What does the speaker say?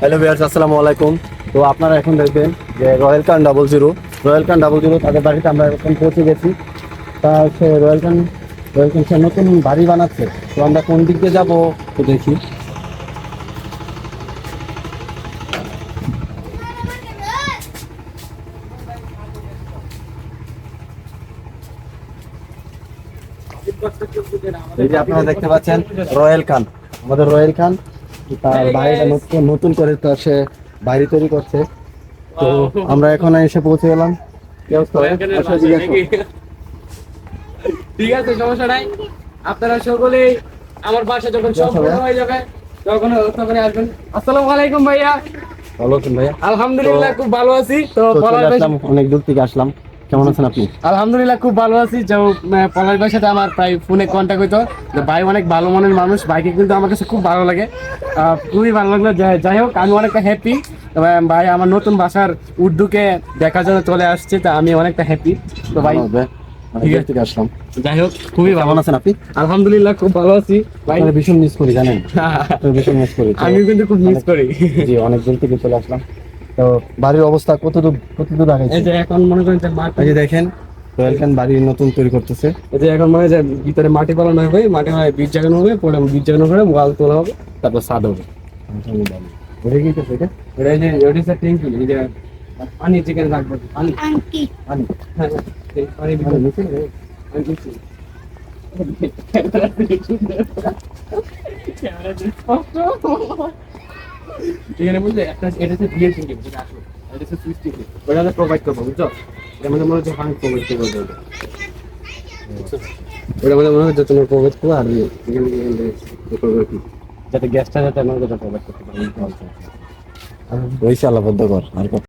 Hello viewers, আসসালামু আলাইকুম। তো আপনারা এখন দেখবেন যে royal can double zero royal can double zero তাদের বাড়িতে আমরা এখন পৌঁছে গেছি। তা সে রয়্যাল কান রয়্যাল কান সে নতুন বাড়ি বানাচ্ছে। তো আমরা কোন দিক দিয়ে যাব তো দেখি। এই যে আপনারা দেখতে পাচ্ছেন রয়্যাল খান আমাদের রয়্যাল খান তার বাড়িটা নতুন নতুন করে তার সে বাড়ি তৈরি করছে। তো আমরা এখন এসে পৌঁছে গেলাম। আসো। ঠিক আছে সমস্যা নাই। আপনারা সকলেই আমার বাসা যখন সম্পূর্ণ হয়ে যাবে তখন তখন আসবেন। আসসালামু আলাইকুম ভাইয়া। ভালো আছেন ভাইয়া? আলহামদুলিল্লাহ খুব ভালো আছি। তো অনেক দূর থেকে আসলাম। কেমন আছেন আপনি? আলহামদুলিল্লাহ খুব ভালো আছি। যে পলাশ ভাইয়ের সাথে আমার প্রায় ফোনে কন্ট্যাক্ট হইতো। ভাই অনেক ভালো মনের মানুষ ভাইকে কিন্তু আমার কাছে খুব ভালো লাগে। খুবই ভালো লাগল। যাই- হোক আমি অনেকটা হ্যাপি ভাই আমার নতুন বাসার উর্দুকে দেখার জন্য চলে আসছে তা আমি অনেকটা হ্যাপি তো ভাই ভালো হবে। অনেক ঠিক দূর আছে। থেকে আসলাম। যাই হোক খুবই ভালো। আছেন আপনি? আলহামদুলিল্লাহ খুব ভালো আছি। ভাই ভীষণ মিস করি জানেন? ভীষণ মিস করি। আমি কিন্তু খুব মিস করি। জি অনেক দূর থেকে চলে আসলাম। তো বাড়ির অবস্থা কত দূর কত দূর এই যে এখন মনে করেন যে মাটি এই যে দেখেন রয়্যাল খান বাড়ি নতুন তৈরি করতেছে। এই যে এখন মনে হয় যে ভিতরে মাটি পালানো হবে মাটি মানে বীজ জাগানো হবে পরে বীজ জাগানো করে ওয়াল তোলা হবে তারপর সাদ হবে। ওটা কি করছে এটা? এটা এই যে ওটি স্যার ট্যাঙ্কি এই যে পানি চিকেন রাখব পানি। পানি। হ্যাঁ, হ্যাঁ, পানি ভিতরে নিচে দিচ্ছি। এখানে বুঝলে একটা এটা হচ্ছে বিয়ের সিঙ্গেল যেটা আসবে এটা হচ্ছে সুইচ ট্যাঙ্কি ওটা প্রোভাইড করব বুঝছ? এর মধ্যে মনে হচ্ছে আমি প্রোভাইড করব ওটা। ওটা মধ্যে মনে হচ্ছে তোমার প্রোভাইড করব আর যাতে গ্যাসটা যাতে আমার কাছে প্রোভাইড করতে পারি ওই বদ্ধ কর আর কত